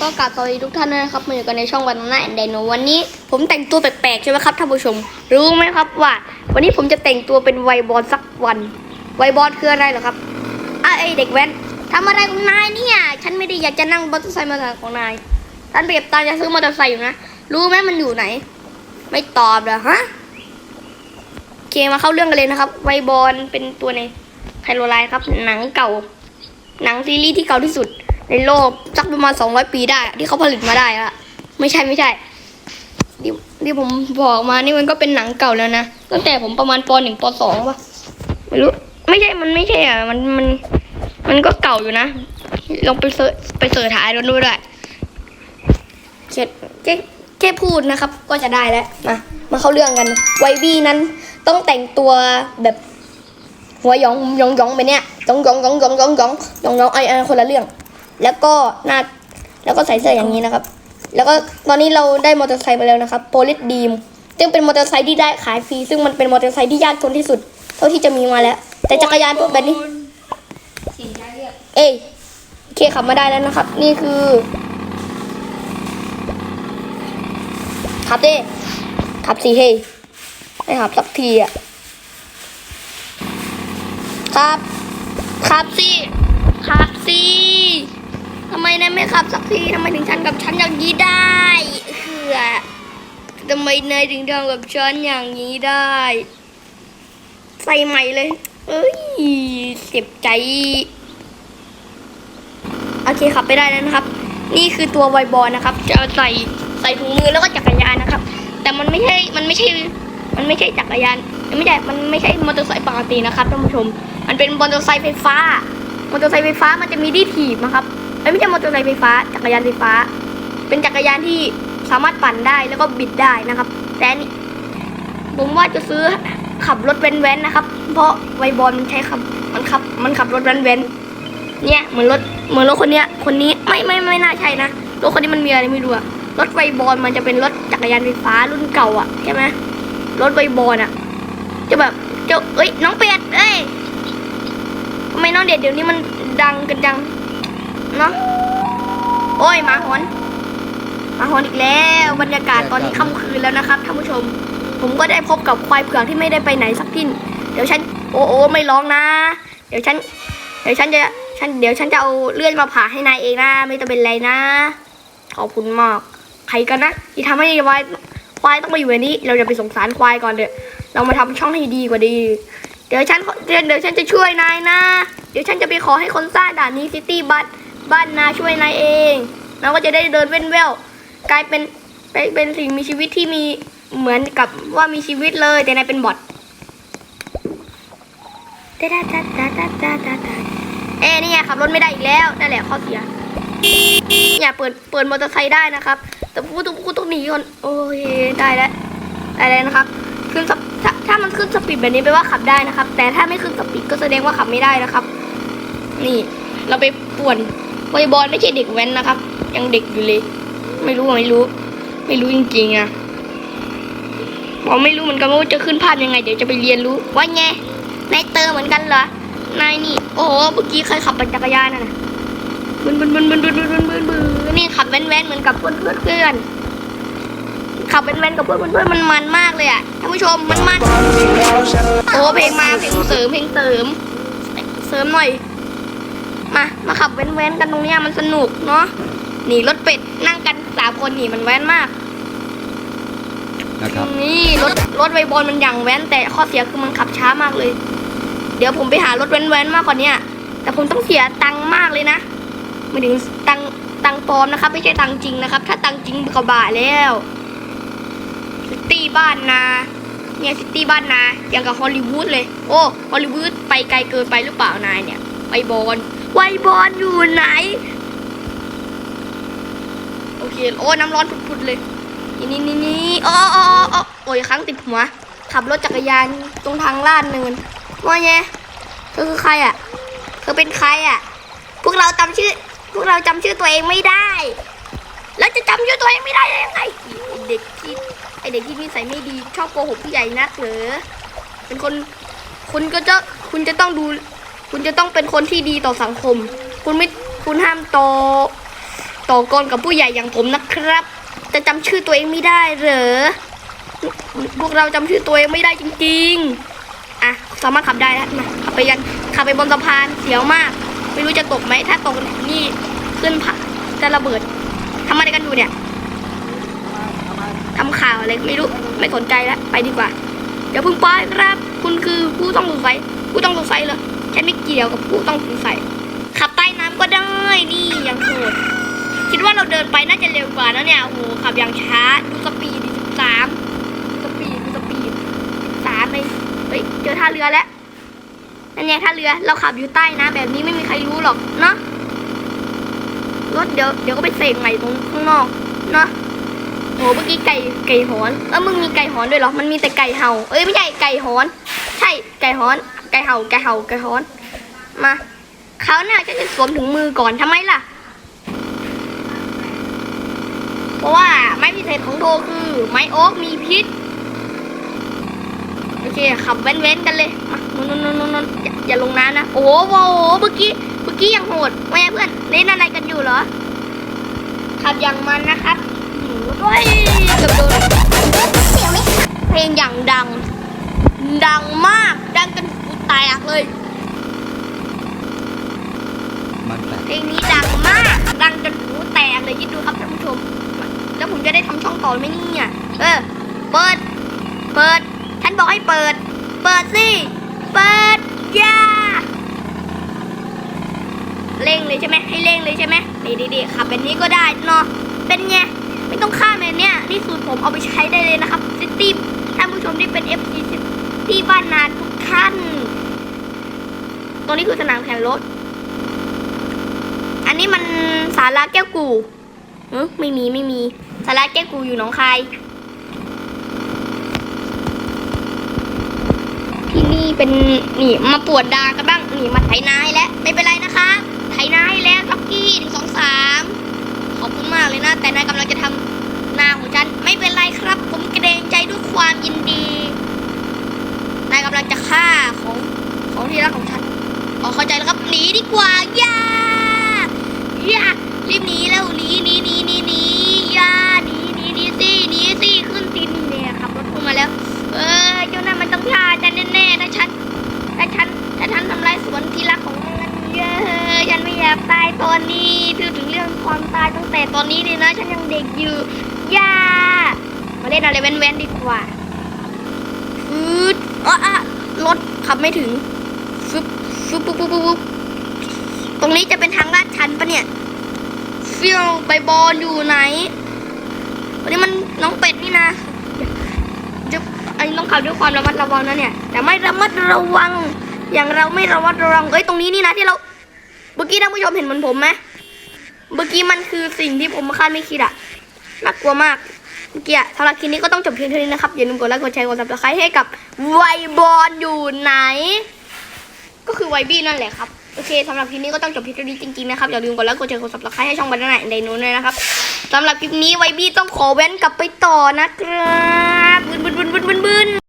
ก็กราบสวัสดีทุกท่านด้วยนะครับมาอยู่กันในช่องวันน้าแอนไดโนวันนี้ ผมแต่งตัวแปลกๆใช่ไหมครับท่านผู้ชม รู้ไหมครับว่า วันนี้ผมจะแต่งตัวเป็นไวบอลสักวันไวบอลคืออะไรเหรอครับอะไอเด็กแว้นทำอะไรของนายเนี่ย ฉันไม่ได้อยากจะนั่งมอเตอร์ไซค์มาของนายฉันเปรียบตาจะซื้อมอเตอร์ไซค์อยู่นะ รู้ไหมมันอยู่ไหน ไม่ตอบเหรอฮะโอเคมาเข้าเรื่องกันเลยนะครับ ไวบอลเป็นตัวในไคโรไลน์ครับ หนังเก่า หนังซีรีส์ที่เก่าที่สุด ในโลกสักประมาณ 200 ปีได้ ที่เขาผลิตมาได้อะไม่ใช่ไม่ใช่ที่ที่ผมบอกมานี่มันก็เป็นหนังเก่าแล้วนะตั้งแต่ผมประมาณปหนึ่งปสองป่ะไม่รู้ไม่ใช่มันไม่ใช่อะมันมันมันก็เก่าอยู่นะลองไปเสิร์ชไปเสิร์ชหาดูดูได้แค่แค่แค่พูดนะครับ ก็จะได้แล้วมามาเข้าเรื่องกันไวบี้นั้นต้องแต่งตัวแบบหัวยองยองยองไปเนี่ยยองยองยองยองยองยองยองยองไอ้ไอ้คนละเรื่อง แล้วก็หน้าแล้วก็ใส่เสื้ออย่างนี้นะครับ แล้วก็ตอนนี้เราได้มอเตอร์ไซค์ไปแล้วนะครับโพลิสดีมซึ่งเป็นมอเตอร์ไซค์ที่ได้ขายฟรีซึ่งมันเป็นมอเตอร์ไซค์ที่ยากจนที่สุด เท่าที่จะมีมาแล้ว แต่จักรยานพวกแบบนี้ เอ้ยโอเคขับมาได้แล้วนะครับ นี่คือขับดิขับสิเฮ้ยไม่ขับสักทีอะครับ ครับสิครับสิ ทำไมนายไม่ขับสักทีทำไมถึงฉันกับฉันอย่างนี้ได้เฮือทำไมนายถึงทำกับฉันอย่างนี้ได้ ใส่ใหม่เลยเอ้ยเจ็บใจ โอเคขับไปได้แล้วนะครับ นี่คือตัวไวบอลนะครับ จะใส่ใส่ถุงมือแล้วก็จักรยานนะครับ แต่มันไม่ใช่มันไม่ใช่ มันไม่ใช่จักรยานไม่ใช่มันไม่ใช่มอเตอร์ไซค์ปกตินะครับท่านผู้ชม มันเป็นมอเตอร์ไซค์ไฟฟ้ามอเตอร์ไซค์ไฟฟ้ามันจะมีที่ถีบนะครับ ไม่ใช่มอเตอร์ไซค์ไฟฟ้า จักรยานไฟฟ้า เป็นจักรยานที่สามารถปั่นได้แล้วก็บิดได้นะครับ แต่นนี่ผมว่าจะซื้อขับรถแว้นๆนะครับ เพราะไวบอลมันใช้ขับมันขับ มันขับรถแว้นๆเนี่ยเหมือนรถเหมือนรถคนเนี้ยคนนี้ไม่ไม่ไม่น่าใช่นะรถคนนี้มันมีอะไรไม่รู้อะรถไวบอลมันจะเป็นรถจักรยานไฟฟ้ารุ่นเก่าอะใช่ไหมรถไวบอลอะจะแบบจะเอ้ยน้องเป็ดเอ้ยทำไมน้องเด็ดเดี๋ยวนี้มันดังกันจัง เนาะโอ้ยหมาหอนหมาหอนอีกแล้วบรรยากาศตอนนี้ค่ำคืนแล้วนะครับท่านผู้ชม ผมก็ได้พบกับควายเผือกที่ไม่ได้ไปไหนสักที่เดี๋ยวฉันโอ้โอ้ไม่ร้องนะ เดี๋ยวฉัน เดี๋ยวฉันจะฉันเดี๋ยวฉันจะเอาเลื่อยมาผ่าให้นายเองนะไม่ต้องเป็นไรนะ ขอบคุณมากใครกันนะที่ทำให้ควายควายต้องมาอยู่ในนี้ เราจะไปสงสารควายก่อนเดี๋ยวเรามาทำช่องให้ดีกว่าดี เดี๋ยวฉันเดี๋ยวเดี๋ยวฉันจะช่วยนายนะ เดี๋ยวฉันจะไปขอให้คนสร้างด่านนี้ซิตี้บัต บ้านนาช่วยนายเองเราก็จะได้เดินเว่นเววกลายเป็นเป็นสิ่งมีชีวิตที่มีเหมือนกับว่ามีชีวิตเลย แต่นายเป็นบอทเอ๊นี่ไงขับรถไม่ได้อีกแล้วนั่นแหละข้อเสียอย่าเปิดเปิดมอเตอร์ไซค์ได้นะครับ แต่พูดต้องกูต้องหนีก่อนโอ้ยได้แล้วได้แล้วนะครับขึ้นถ้าถ้ามันขึ้นสปีดแบบนี้แปลว่าขับได้นะครับ แต่ถ้าไม่ขึ้นสปีดก็แสดงว่าขับไม่ได้นะครับ นี่ เราไปป่วน วอลเลย์บอลไม่ใช่เด็กแว้นนะครับ ยังเด็กอยู่เลย ไม่รู้ไม่รู้ ไม่รู้จริงๆอะบอกไม่รู้เหมือนกันว่าจะขึ้นภาพยังไง เดี๋ยวจะไปเรียนรู้ว่าไงนายเตอร์เหมือนกันเหรอนายนี่ โอ้โหเมื่อกี้ใครขับปจักรยานน่ะบึนบึนบึนบึนบึนบึนบึนบึนบึนนี่ขับแว้นแว้นเหมือนกับเพื่อนเพื่อนเพื่อนขับแว้นแว้นกับเพื่อนเพื่อนเพื่อนมันมันมากเลยอะท่านผู้ชมมันมันโอ้เพลงมาเพลงเสริมเพลงเสริม เสริมหน่อย มา มาขับแว้นแว้นกันตรงเนี้ยมันสนุกเนาะนี่รถเป็ดนั่งกันสามคนนี่มันแว้นมากนะครับนี่รถรถไวบอลมันอย่างแว้นแต่ข้อเสียคือมันขับช้ามากเลย เดี๋ยวผมไปหารถแว้นๆมากกว่านี้แต่ผมต้องเสียตังค์มากเลยนะหมายถึงตังค์ตังค์ปลอมนะครับ ไม่ใช่ตังค์จริงนะครับ ถ้าตังค์จริงก็บาทแล้วซิตี้บ้านนาเนี่ยซิตี้บ้านนาอย่างกับฮอลลีวูดเลย โอ้ฮอลลีวูดไปไกลเกินไปหรือเปล่านายเนี่ยไวบอล ไวบอลอยู่ไหน โอเค โอ้น้ำร้อนพุดๆเลยนี่นี่นี่โอ๋ออ๋ออ๋อโอ้ยครั้งติดหัว ขับรถจักรยานตรงทางลาดเนินว่าไงเธอคือใครอะ เธอเป็นใครอะ พวกเราจำชื่อ พวกเราจำชื่อตัวเองไม่ได้ แล้วจะจำชื่อตัวเองไม่ได้ยังไงไอเด็กที่ไอเด็กที่นิสัยไม่ดีชอบโกหกผู้ใหญ่นักเหรอเป็นคนคุณก็จะคุณจะต้องดู คุณจะต้องเป็นคนที่ดีต่อสังคม คุณไม่คุณห้ามโตต่อกรกับผู้ใหญ่อย่างผมนะครับ จะจำชื่อตัวเองไม่ได้เหรอพวกเราจำชื่อตัวเองไม่ได้จริง ๆ อะ สามารถขับได้แล้วมาขับไปกันขับไปบนสะพานเสียวมาก ไม่รู้จะตกไหมถ้าตกนี่ขึ้นผ่าจะระเบิดทำอะไรกันอยู่เนี่ยทำข่าวอะไรไม่รู้ไม่สนใจแล้วไปดีกว่าเดี๋ยวเพึ่งไปครับ คุณคือผู้ต้องสงสัยผู้ต้องสงสัยเหรอ ฉันไม่เกี่ยวกับผู้ต้องสงสัยขับใต้น้ำก็ได้นี่ยังโหดคิดว่าเราเดินไปน่าจะเร็วกว่านะเนี่ยโอ้โหขับอย่างช้าดูสปีดดิสิบสามสปีดดูสปีดสามเลยเฮ้ยเจอท่าเรือแล้วนั่นไงท่าเรือเราขับอยู่ใต้น้ำแบบนี้ไม่มีใครรู้หรอกเนาะรถเดี๋ยวเดี๋ยวก็ไปเสกใหม่ตรงข้างนอกเนาะโหเมื่อกี้ไก่ไก่หอนเออมึงมีไก่หอนด้วยหรอ มันมีแต่ไก่เห่า เอ้ยไม่ใช่ไก่หอน ใช่ไก่หอน ไก่เห่าไก่เห่าไก่หอนมาเขาหน่าจะจะสวมถุงมือก่อนทำไมล่ะ เพราะว่าไม้พิเศษของโทคือ ไม้โอ๊กมีพิษ โอเคขับเว้นๆกันเลยมานนนนนนอย่าลงน้ำนะ โอ้โหโอ้โหเมื่อกี้เมื่อกี้ยังโหดแม่เพื่อนเล่นอะไรกันอยู่เหรอ ขับอย่างมันนะครับโอ้ยเกือบโดนเพลงอย่างดัง ดังมากดังจน แตกเลย มันแตกเพลงนี้ดังมาก ดังจนหูแตกเลยคิดดูครับท่านผู้ชม แล้วผมจะได้ทำช่องต่อไหมเนี่ยเออ เปิด เปิดฉันบอกให้เปิด เปิดสิ เปิดอย่าเร่งเลยใช่ไหมให้เร่งเลยใช่ไหมดีดีดีขับแบบนี้ก็ได้เนาะ เป็นไง ไม่ต้องข้ามเลยเนี่ย นี่สูตรผมเอาไปใช้ได้เลยนะครับซิตี้ท่านผู้ชมที่เป็น FC ที่บ้านนาทุก ท่านตรงนี้คือสนามแข่งรถ อันนี้มันสาราแก้วกูเออไม่มีไม่มีสาราแก้วกูอยู่หนองคาย ที่นี่เป็นนี่มาปวดดากันบ้างนี่มาไถนาให้แล้วไม่เป็นไรนะคะไถนาให้แล้วล็อกกี้หนึ่งสองสามขอบคุณมากเลยนะ แต่นายกำลังจะทำนาของฉันไม่เป็นไรครับ ผมเกรงใจด้วยความยินดี กำลังจะฆ่าของของที่รักของฉันอ๋อเข้าใจแล้วครับหนีดีกว่าอย่าอย่ารีบหนีแล้วหนีหนีหนีหนีหนีอย่าหนีหนีหนีสิหนีสิขึ้นสินี่เนี่ยขับรถพุ่งมาแล้ว เออเจ้านั่นมันต้องฆ่าฉันแน่ๆนะฉันถ้าฉันถ้าฉันทำลายสวนที่รักของมันเยอะฉันไม่อยากตายตอนนี้พูดถึงเรื่องความตายตั้งแต่ตอนนี้เลยนะฉันยังเด็กอยู่อย่ามาเล่นอะไรแว้นๆดีกว่าฟืดอะอะ รถขับไม่ถึงฟึบฟึบปุ๊บปุ๊บปุ๊บปุ๊บตรงนี้จะเป็นทางลาดชันปะเนี่ยฟิวใบบอลอยู่ไหนวันนี้มันน้องเป็ดนี่นะจะอันนี้ต้องขับด้วยความระมัดระวังนะเนี่ย แต่ไม่ระมัดระวัง อย่างเราไม่ระมัดระวังเอ้ยตรงนี้นี่นะที่เราเมื่อกี้ท่านผู้ชมเห็นเหมือนผมไหมเมื่อกี้มันคือสิ่งที่ผมคาดไม่คิดอะน่ากลัวมาก เมื่อกี้สำหรับคลิปนี้ก็ต้องจบเพียงเท่านี้นะครับอย่าลืมกดไลค์กดแชร์กดซับสไครต์ให้กับไวบอลอยู่ไหน ก็คือไวบี้นั่นแหละครับโอเคสำหรับคลิปนี้ก็ต้องจบเพียงเท่านี้จริงๆนะครับอย่าลืมกดไลค์กดแชร์กดซับสไครต์ให้ช่องบันไดในนู้นด้วยนะครับสำหรับคลิปนี้ไวบี้ต้องขอแว้นกลับไปต่อนะครับบึนบึนบึนบึนบึน